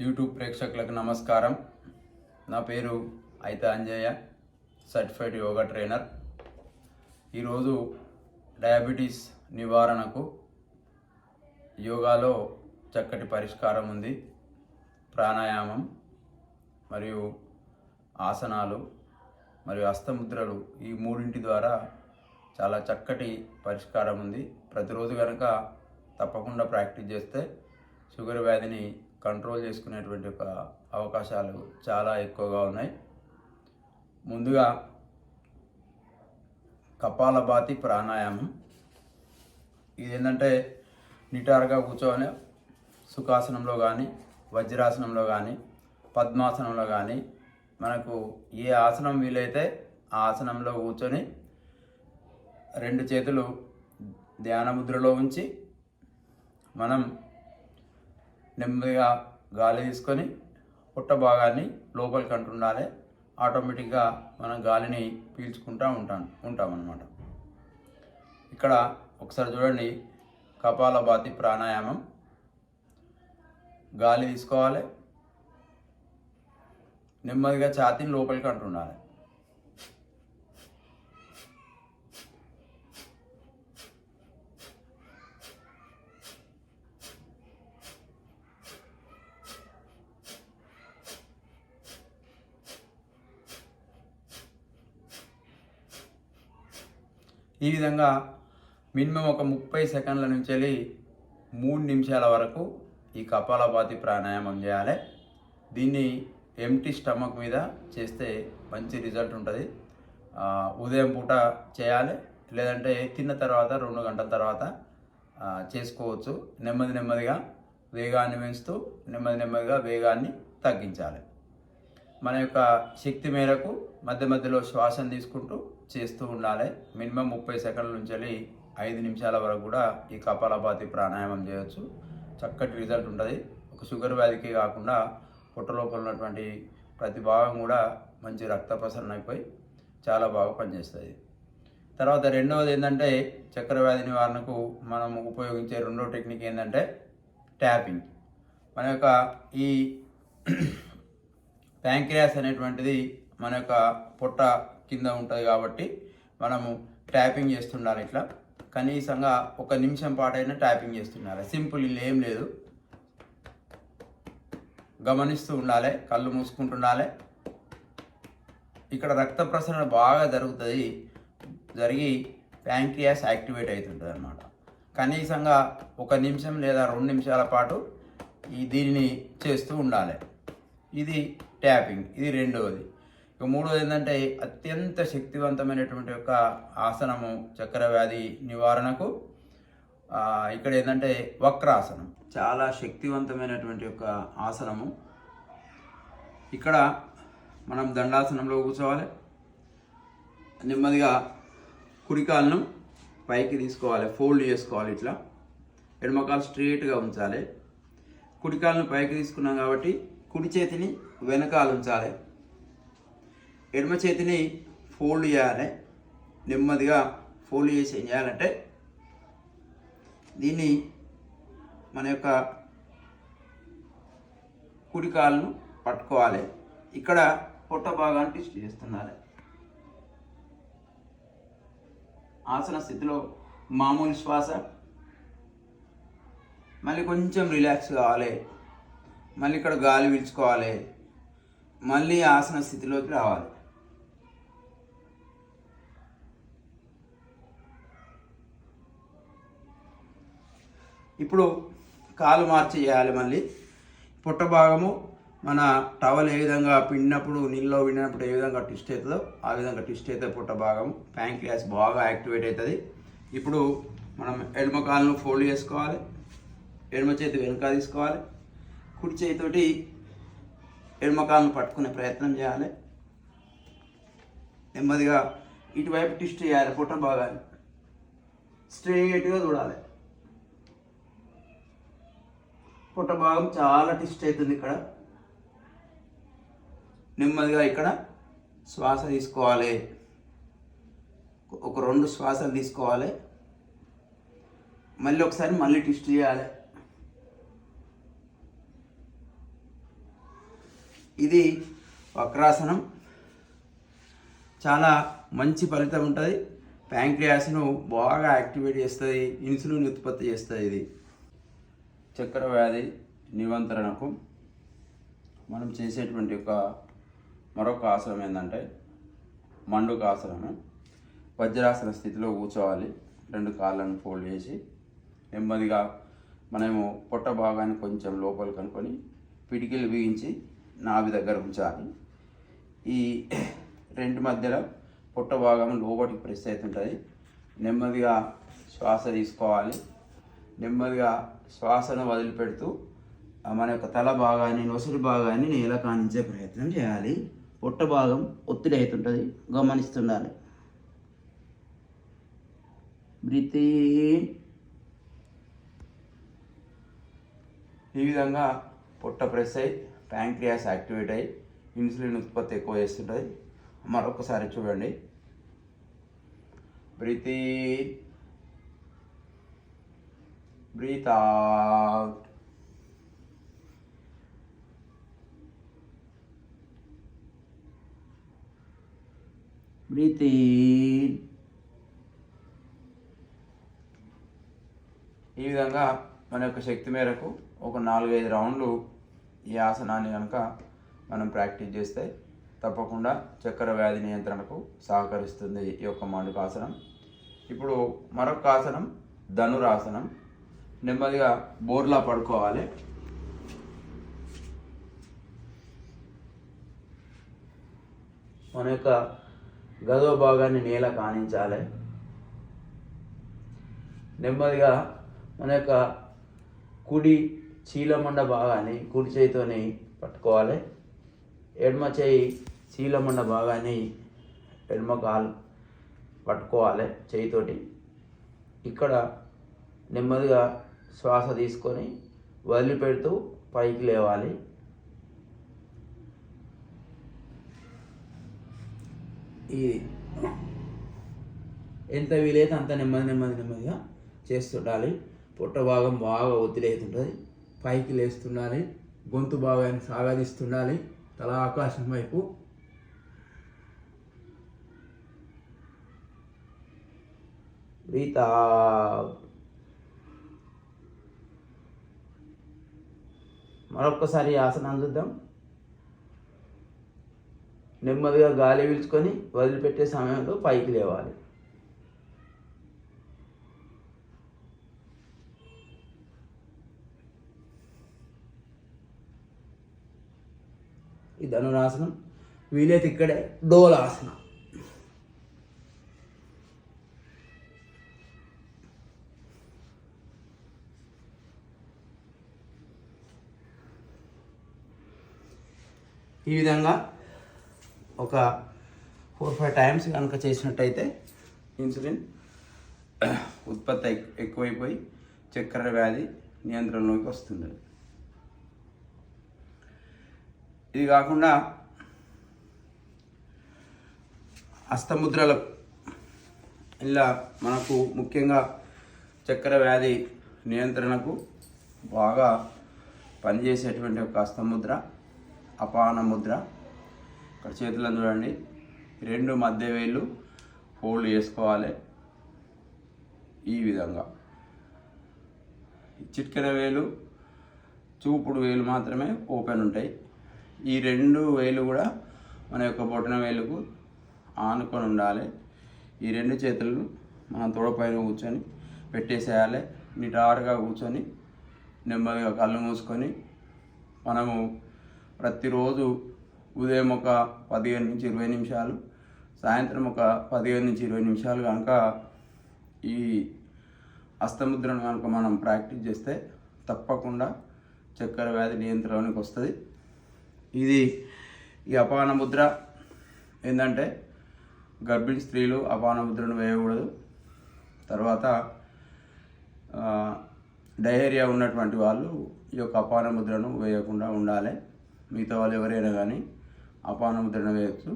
YouTube ప్రేక్షకులకు నమస్కారం. నా పేరు Aitha Anjaiah certified yoga trainer ఈరోజు డయాబెటీస్ నివారణకు యోగాలో చక్కటి పరిష్కారం ఉంది. ప్రాణాయామం మరియు ఆసనాలు మరియు హస్తముద్రలు ఈ మూడింటి ద్వారా చాలా చక్కటి పరిష్కారం ఉంది. ప్రతిరోజు కనుక తప్పకుండా ప్రాక్టీస్ చేస్తే షుగర్ వ్యాధిని కంట్రోల్ చేసుకునేటువంటి ఒక అవకాశాలు చాలా ఎక్కువగా ఉన్నాయి. ముందుగా కపాలభాతి ప్రాణాయామం. ఇది ఏంటంటే నిటారుగా కూర్చొని సుఖాసనంలో కానీ వజ్రాసనంలో కానీ పద్మాసనంలో కానీ మనకు ఏ ఆసనం వీలైతే ఆ ఆసనంలో కూర్చొని రెండు చేతులు ధ్యానముద్రలో ఉంచి మనం నెమ్మదిగా గాలి తీసుకొని పుట్ట భాగాన్ని లోపలికి అంటుండాలి. ఆటోమేటిక్గా మనం గాలిని పీల్చుకుంటూ ఉంటాం ఉంటామన్నమాట. ఇక్కడ ఒకసారి చూడండి. కపాలభాతి ప్రాణాయామం. గాలి తీసుకోవాలి. నెమ్మదిగా ఛాతీని లోపలికి అంటుండాలి. ఈ విధంగా మినిమం ఒక ముప్పై సెకండ్ల నుంచి వెళ్ళి మూడు నిమిషాల వరకు ఈ కపాలపాతి ప్రాణాయామం చేయాలి. దీన్ని ఎంటీ స్టమక్ మీద చేస్తే మంచి రిజల్ట్ ఉంటుంది. ఉదయం పూట చేయాలి. లేదంటే తిన్న తర్వాత రెండు గంటల తర్వాత చేసుకోవచ్చు. నెమ్మది నెమ్మదిగా వేగాన్ని పెంచుతూ నెమ్మది నెమ్మదిగా వేగాన్ని తగ్గించాలి. మన యొక్క శక్తి మేరకు మధ్య మధ్యలో శ్వాసను తీసుకుంటూ చేస్తూ ఉండాలి. మినిమం ముప్పై సెకండ్ల నుంచి వెళ్ళి ఐదు నిమిషాల వరకు కూడా ఈ కపాలపాతి ప్రాణాయామం చేయొచ్చు. చక్కటి రిజల్ట్ ఉంటుంది. ఒక షుగర్ వ్యాధికి కాకుండా పొట్ట లోపల ఉన్నటువంటి ప్రతి భాగం కూడా మంచి రక్త ప్రసరణ అయిపోయి చాలా బాగా పనిచేస్తుంది. తర్వాత రెండవది ఏంటంటే చక్కెర వ్యాధి నివారణకు మనం ఉపయోగించే రెండో టెక్నిక్ ఏంటంటే ట్యాపింగ్. మన యొక్క ఈ ప్యాంక్రియాస్ అనేటువంటిది మన యొక్క పొట్ట కింద ఉంటుంది కాబట్టి మనము ట్యాపింగ్ చేస్తుండాలి ఇట్లా. కనీసంగా ఒక నిమిషం పాటైనా ట్యాపింగ్ చేస్తుండాలి సింపుల్ ఇల్లు ఏం లేదు. గమనిస్తూ ఉండాలి కళ్ళు మూసుకుంటుండాలి. ఇక్కడ రక్త ప్రసరణ బాగా జరుగుతుంది. జరిగి ప్యాంక్రియాస్ యాక్టివేట్ అవుతుంటుంది అనమాట కనీసంగా ఒక నిమిషం లేదా రెండు నిమిషాల పాటు ఈ దీనిని చేస్తూ ఉండాలి. ఇది ట్యాపింగ్ ఇది రెండవది. ఇక మూడవది ఏంటంటే అత్యంత శక్తివంతమైనటువంటి యొక్క ఆసనము చక్కెర వ్యాధి నివారణకు ఇక్కడ ఏంటంటే వక్రాసనం. చాలా శక్తివంతమైనటువంటి యొక్క ఆసనము. ఇక్కడ మనం దండాసనంలో కూర్చోవాలి. నెమ్మదిగా కుడికాలను పైకి తీసుకోవాలి ఫోల్డ్ చేసుకోవాలి ఇట్లా. ఎడమకాలు స్ట్రేట్గా ఉంచాలి. కుడికాలను పైకి తీసుకున్నాం కాబట్టి కుడి చేతిని వెనకాల ఉంచాలి. ఎడమ చేతిని ఫోల్డ్ చేయాలి. నెమ్మదిగా ఫోల్డ్ చేసి ఏం చేయాలంటే దీన్ని మన యొక్క కుడి కాలును పట్టుకోవాలి. ఇక్కడ పొట్ట భాగాన్ని ట్విస్ట్ చేస్తున్నారు. ఆసన స్థితిలో మామూలు శ్వాస. మళ్ళీ కొంచెం రిలాక్స్ కావాలి. మళ్ళీ ఇక్కడ గాలి పీల్చుకోవాలి. మళ్ళీ ఆసన స్థితిలోకి రావాలి. ఇప్పుడు కాలు మార్చి చేయాలి మళ్ళీ. పుట్ట భాగము మన టవల్ ఏ విధంగా పిండినప్పుడు నీళ్ళలో పిండినప్పుడు ఏ విధంగా ట్విస్ట్ అవుతుందో ఆ విధంగా ట్విస్ట్ అవుతుంది పుట్ట భాగం ప్యాంక్రియాస్ బాగా యాక్టివేట్ అవుతుంది. ఇప్పుడు మనం ఎడమ కాలును ఫోల్డ్ చేసుకోవాలి. ఎడమ చేతి వెనుక తీసుకోవాలి. కుడి చేతితోటి ఎడమ కాలును పట్టుకునే ప్రయత్నం చేయాలి. నెమ్మదిగా ఇటువైపు ట్విస్ట్ చేయాలి పుట్ట భాగాన్ని. స్ట్రేట్గా చూడాలి. పుట్ట భాగం చాలా ట్విస్ట్ అవుతుంది ఇక్కడ. నెమ్మదిగా ఇక్కడ శ్వాస తీసుకోవాలి. ఒక రెండు శ్వాసలు తీసుకోవాలి. మళ్ళీ ఒకసారి మళ్ళీ ట్విస్ట్ చేయాలి. ఇది వక్రాసనం. చాలా మంచి ఫలితం ఉంటుంది. ప్యాంక్రియాస్ను బాగా యాక్టివేట్ చేస్తుంది. ఇన్సులిన్ ఉత్పత్తి చేస్తుంది ఇది. చక్కెర వ్యాధి నివంత్రణకు మనం చేసేటువంటి ఒక మరొక ఆసనం ఏంటంటే మండుక ఆసనము. వజ్రాసన స్థితిలో కూర్చోవాలి. రెండు కాళ్ళను ఫోల్డ్ చేసి నెమ్మదిగా మనము పొట్ట భాగాన్ని కొంచెం లోపల కనుక్కొని పిడికిలు బిగించి నాభి దగ్గర ఉంచాలి. ఈ రెండు మధ్యలో పొట్ట భాగం లోపలికి ప్రెస్ అవుతుంటుంది. నెమ్మదిగా శ్వాస తీసుకోవాలి. నెమ్మదిగా శ్వాసను వదిలిపెడుతూ మన యొక్క తల భాగాన్ని నొసలి భాగాన్ని నేల కానించే ప్రయత్నం చేయాలి. పొట్ట భాగం ఒత్తిడి అవుతుంటుంది గమనిస్తుండాలి. బ్రీత్ ఈ విధంగా పొట్ట ప్రెస్ అయ్యి ప్యాంక్రియాస్ యాక్టివేట్ అయ్యి ఇన్సులిన్ ఉత్పత్తి ఎక్కువ చేస్తుంటుంది. మరొకసారి చూడండి. Breathe Breathe out. Breathe in. ఈ విధంగా మన యొక్క శక్తి మేరకు ఒక నాలుగైదు రౌండ్లు ఈ ఆసనాన్ని కనుక మనం ప్రాక్టీస్ చేస్తే తప్పకుండా చక్కెర వ్యాధి నియంత్రణకు సహకరిస్తుంది ఈ యొక్క మండుకాసనం ఇప్పుడు మరొక ఆసనం ధనురాసనం నెమ్మదిగా బోర్లా పడుకోవాలి. మన యొక్క గదో భాగాన్ని నేల కానించాలి. నెమ్మదిగా మన యొక్క కుడి చీలమండ భాగాన్ని కుడి చేయితోని పట్టుకోవాలి. ఎడమ చేయి చీలమండ భాగాన్ని ఎడమ కాలు పట్టుకోవాలి చేయితోటి. ఇక్కడ నెమ్మదిగా శ్వాస తీసుకొని వదిలిపెడుతూ పైకి లేవాలి. ఈ ఎంత వీలైతే అంత నెమ్మది నెమ్మది నెమ్మదిగా చేస్తుండాలి. పొట్ట భాగం బాగా ఒత్తిడి పైకి లేస్తుండాలి. గొంతు భాగాన్ని సాగదీస్తుండాలి. తల ఆకాశం వైపు. బ్రీత్ మరొక్కసారి ఆసనం చూద్దాం. నెమ్మదిగా గాలి పీల్చుకొని వదిలిపెట్టే సమయంలో పైకి లేవాలి. ఈ ధనురాసనం వీలైతే ఇక్కడే డోలాసనం. ఈ విధంగా ఒక ఫోర్ ఫైవ్ టైమ్స్ కనుక చేసినట్టయితే ఇన్సులిన్ ఉత్పత్తి ఎక్కువైపోయి చక్కెర వ్యాధి నియంత్రణలోకి వస్తుంది. ఇది కాకుండా హస్తముద్రలు ఇలా మనకు ముఖ్యంగా చక్కెర వ్యాధి నియంత్రణకు బాగా పనిచేసేటువంటి ఒక హస్తముద్ర అపాన ముద్ర ఇక్కడ చేతులను చూడండి. రెండు మధ్య వేళ్ళు ఫోల్డ్ చేసుకోవాలి. ఈ విధంగా. చిట్కెన వేలు చూపుడు వేలు మాత్రమే ఓపెన్ ఉంటాయి. ఈ రెండు వేలు కూడా మన యొక్క బొటన వేలుకు ఆనుకొని ఉండాలి. ఈ రెండు చేతులను మనం తోడపైన కూర్చొని పెట్టేసేయాలి. నిటారుగా కూర్చొని నెమ్మదిగా కళ్ళు మూసుకొని మనము ప్రతిరోజు ఉదయం ఒక పదిహేను నుంచి ఇరవై నిమిషాలు సాయంత్రం ఒక పదిహేను నుంచి ఇరవై నిమిషాలు కనుక ఈ హస్తముద్రను కనుక మనం ప్రాక్టీస్ చేస్తే తప్పకుండా చక్కెర వ్యాధి నియంత్రణకి వస్తుంది. ఇది ఈ అపాన ముద్ర ఏంటంటే గర్భిణీ స్త్రీలు అపాన ముద్రను వేయకూడదు. తర్వాత డయేరియా ఉన్నటువంటి వాళ్ళు ఈ యొక్క అపాన ముద్రను వేయకుండా ఉండాలి. మిగతా వాళ్ళు ఎవరైనా కానీ అపానం ముద్రను వేయచ్చు.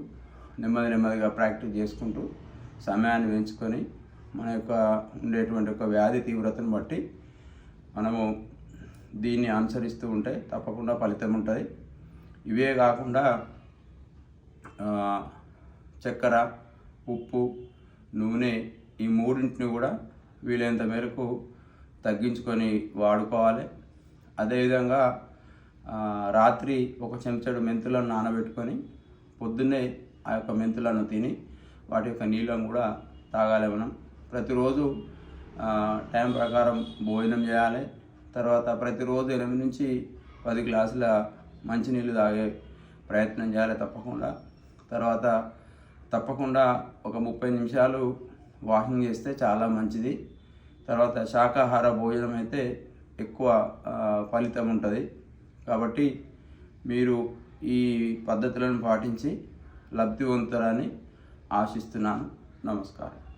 నెమ్మది నెమ్మదిగా ప్రాక్టీస్ చేసుకుంటూ సమయాన్ని పెంచుకొని మన యొక్క ఉండేటువంటి ఒక వ్యాధి తీవ్రతను బట్టి మనము దీన్ని అనుసరిస్తూ ఉంటే తప్పకుండా ఫలితం ఉంటుంది. ఇవే కాకుండా చక్కెర ఉప్పు నూనె ఈ మూడింటిని కూడా వీలైనంత మేరకు తగ్గించుకొని వాడుకోవాలి. అదేవిధంగా రాత్రి ఒక చెంచాడు మెంతులను నానబెట్టుకొని పొద్దున్నే ఆ యొక్క మెంతులను తిని వాటి యొక్క నీళ్ళను కూడా తాగాలి మనం. ప్రతిరోజు టైం ప్రకారం భోజనం చేయాలి. తర్వాత ప్రతిరోజు ఎనిమిది నుంచి పది గ్లాసుల మంచినీళ్ళు తాగే ప్రయత్నం చేయాలి తప్పకుండా. తర్వాత తప్పకుండా ఒక ముప్పై నిమిషాలు వాకింగ్ చేస్తే చాలా మంచిది. తర్వాత శాకాహార భోజనం అయితే ఎక్కువ ఫలితం ఉంటుంది. కాబట్టి మీరు ఈ పద్ధతులను పాటించి లబ్ధి పొందుతారని ఆశిస్తున్నాను. నమస్కారం.